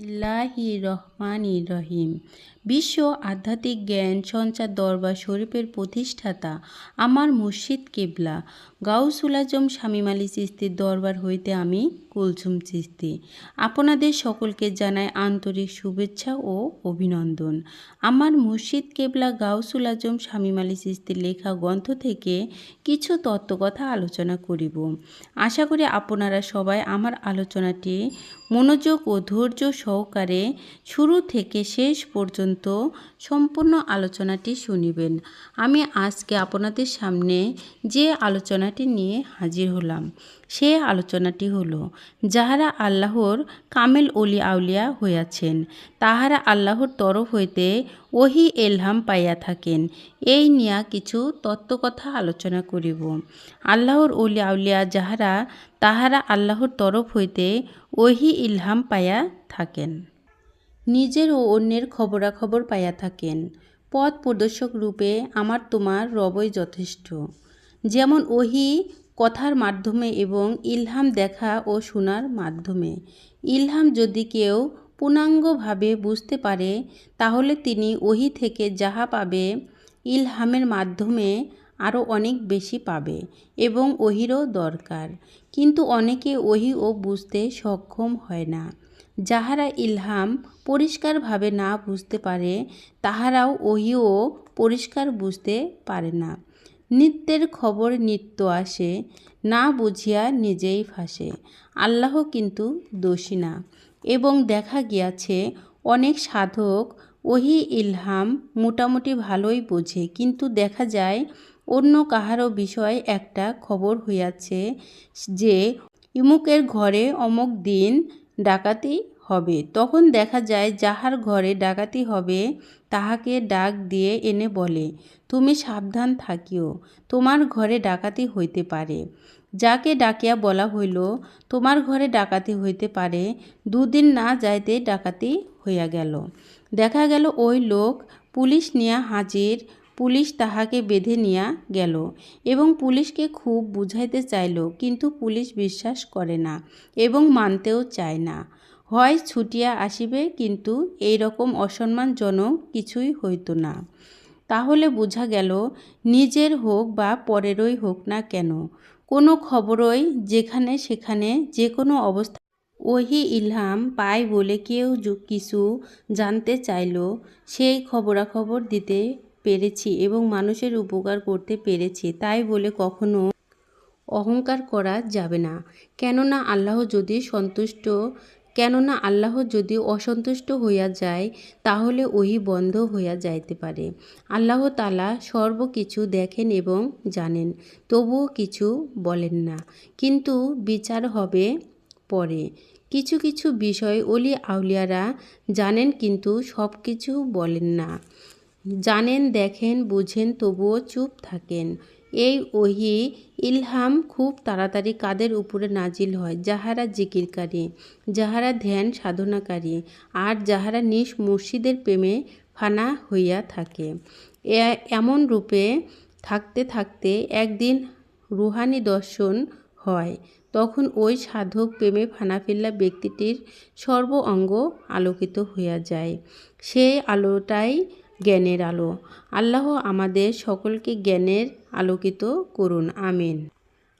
ইল্লাহি রহমান রহিম বিশ্ব আধ্যাত্মিক জ্ঞান সঞ্চার দরবার শরীফের প্রতিষ্ঠাতা আমার মুর্শিদ কেবলা। গাউসুল আজম শামীম আলী চিস্তির দরবার হইতে আমি কুলসুম চিস্তি। আপনাদের সকলকে জানাই আন্তরিক শুভেচ্ছা ও অভিনন্দন। আমার মুর্শিদ কেবলা গাউসুল আজম শামীম আলী চিস্তির লেখা গ্রন্থ থেকে কিছু তত্ত্বকথা আলোচনা করিব। আশা করি আপনারা সবাই আমার আলোচনাটি মনোযোগ ও ধৈর্য সহকারে শুরু থেকে শেষ পর্যন্ত সম্পূর্ণ আলোচনাটি শুনিবেন। আমি আজকে আপনাদের সামনে যে আলোচনাটি নিয়ে হাজির হলাম। সে আলোচনাটি হলো, যাহারা আল্লাহর কামেল অলি আউলিয়া হইয়াছেন, তাহারা আল্লাহর তরফ হইতে ওহি এলহাম পাইয়া থাকেন। এই নিয়া কিছু তত্ত্বকথা আলোচনা করিব। আল্লাহর অলি আউলিয়া যাহারা, তাহারা আল্লাহর তরফ হইতে ওহি ইলহাম পাইয়া থাকেন। নিজের ও অন্যের খবরাখবর পাইয়া থাকেন। পথ প্রদর্শক রূপে আমার তোমার রবই যথেষ্ট। যেমন ওহি, কথার মাধ্যমে এবং ইলহাম দেখা ও শোনার মাধ্যমে। ইলহাম যদি কেউ পূর্ণাঙ্গভাবে বুঝতে পারে, তাহলে তিনি ওহি থেকে যাহা পাবে, ইলহামের মাধ্যমে আরও অনেক বেশি পাবে এবং ওহিরও দরকার। কিন্তু অনেকে ওহি ও বুঝতে সক্ষম হয় না। যাহারা ইলহাম পরিষ্কারভাবে না বুঝতে পারে, তাহারাও ওহিও পরিষ্কার বুঝতে পারে না। নিত্যের খবর নিত্য আসে, না বুঝিয়া নিজেই ফাঁসে। আল্লাহ কিন্তু দোষী না। এবং দেখা গিয়াছে, অনেক সাধক ওহি ইলহাম মোটামুটি ভালোই বোঝে, কিন্তু দেখা যায়, অন্য কাহারও বিষয় একটা খবর হইয়াছে যে, ইমুকের ঘরে অমুক দিন ডাকাতি হবে। তখন দেখা যায়, যাহার ঘরে ডাকাতি হবে, তাহাকে ডাক দিয়ে এনে বলে, তুমি সাবধান থাকিও, তোমার ঘরে ডাকাতি হইতে পারে। যাকে ডাকিয়া বলা হইল, তোমার ঘরে ডাকাতি হইতে পারে, দুদিন না যাইতে ডাকাতি হইয়া গেল। দেখা গেল, ওই লোক পুলিশ নিয়া হাজির, পুলিশ তাহাকে বেঁধে নিয়া গেল এবং পুলিশকে খুব বুঝাইতে চাইল, কিন্তু পুলিশ বিশ্বাস করে না এবং মানতেও চায় না। হয় ছুটিয়া আসিবে, কিন্তু এই রকম অসম্মানজনক কিছুই হইতো না। তাহলে বোঝা গেল, নিজের হোক বা পরেরই হোক না কেন, কোনো খবরই যেখানে সেখানে যে কোনো অবস্থা। ওহি ইলহাম পায় বলে কেউ কিছু জানতে চাইল, সেই খবরাখবর দিতে পেরেছি এবং মানুষের উপকার করতে পেরেছি, তাই বলে কখনো অহংকার করা যাবে না। কেননা আল্লাহ যদি সন্তুষ্ট কেননা আল্লাহ যদি অসন্তুষ্ট হইয়া যায়, তাহলে ওহি বন্ধ হইয়া যাইতে পারে। আল্লাহ তালা সর্বকিছু দেখেন এবং জানেন, তবুও কিছু বলেন না। কিন্তু বিচার হবে পরে। কিছু কিছু বিষয় অলি আউলিয়ারা জানেন কিন্তু সব কিছু বলেন না। জানেন, দেখেন, বুঝেন, তবুও চুপ থাকেন। এই ওহি ইলহাম খুব তাড়াতাড়ি কাদের উপরে নাজিল হয়? যাহারা জিকিরকারী, যাহারা ধ্যান সাধনাকারী, আর যাহারা নিজ মুর্শিদের প্রেমে ফানা হইয়া থাকে। এমন রূপে থাকতে থাকতে একদিন রুহানি দর্শন হয়, তখন ওই সাধক প্রেমে ফানাফিল্লা ব্যক্তিটির সর্ব অঙ্গ আলোকিত হইয়া যায়। সেই আলোটাই জ্ঞানের আলো। আল্লাহ আমাদের সকলকে জ্ঞানের আলোকিত করুন আমিন।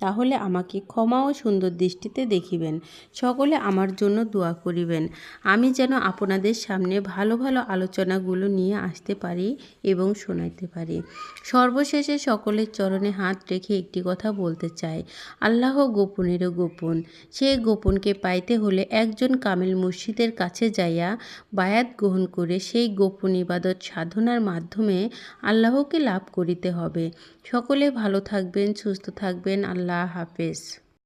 তাহলে আমাকে ক্ষমা ও সুন্দর দৃষ্টিতে দেখিবেন। সকলে আমার জন্য দোয়া করিবেন। আমি যেন আপনাদের সামনে ভালো ভালো আলোচনাগুলো নিয়ে আসতে পারি এবং শোনাইতে পারি। সর্বশেষে সকলের চরণে হাত রেখে একটি কথা বলতে চাই। আল্লাহ গোপনেরও গোপন। সেই গোপনকে পাইতে হলে একজন কামিল মুর্শিদের কাছে যাইয়া বায়াত গ্রহণ করে সেই গোপন ইবাদত সাধনার মাধ্যমে আল্লাহকে লাভ করিতে হবে। সকলে ভালো থাকবেন, সুস্থ থাকবেন। আল্লাহ হাফেজ।